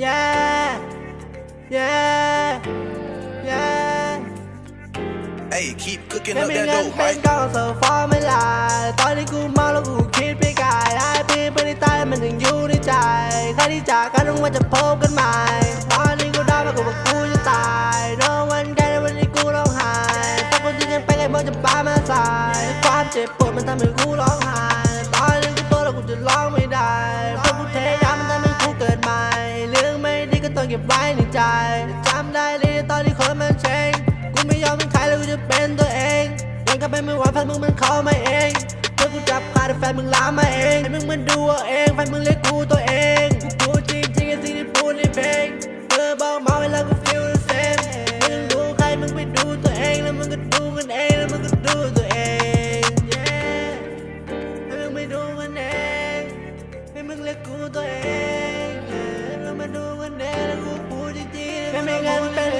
เย้เย้เย้ Hey, keep cooking ไม่ up มี that เงิน dough, เป็นกองส่ฟอร์ไม่ลาตอนนี้กูเมาแล้วกูคิดไปไกลหลายปีไม่ได้ตายมันยังอยู่ในใจใครที่จากกันต้องว่าจะพบกันใหม่ตอนนี้กูได้มากกว่ากูจะตายน้องวันใดในวันนี้กูร้องไห้ถ้าคนที่ยังไปไกลมองจะปามาสายความเจ็บปวดมันทำให้กูร้องไห้ กูจะเป็นตัวเองยังก็ไปไม่ไหวแฟนมึงมันเข้ามาเองเมื่อกูจับขาแต่แฟนมึงล้ามาเองให้มึงมันดูเอาเองแฟนมึงเรียกกูตัวเองกูพูดจริงจริงไอ้สิ่งที่พูดในเพลงเธอบอกมาเวลากู feel the same มึงรู้ใครมึงไปดูตัวเองแล้วมึงก็ดูกันเองแล้วมึงก็ดูตัวเอง yeah ให้มึงไปดูกันเองให้มึงเรียกกูตัวเอง yeah ให้มึงมาดูกันเองแล้วกูพูดจริงๆแค่ไม่งั้นเป็น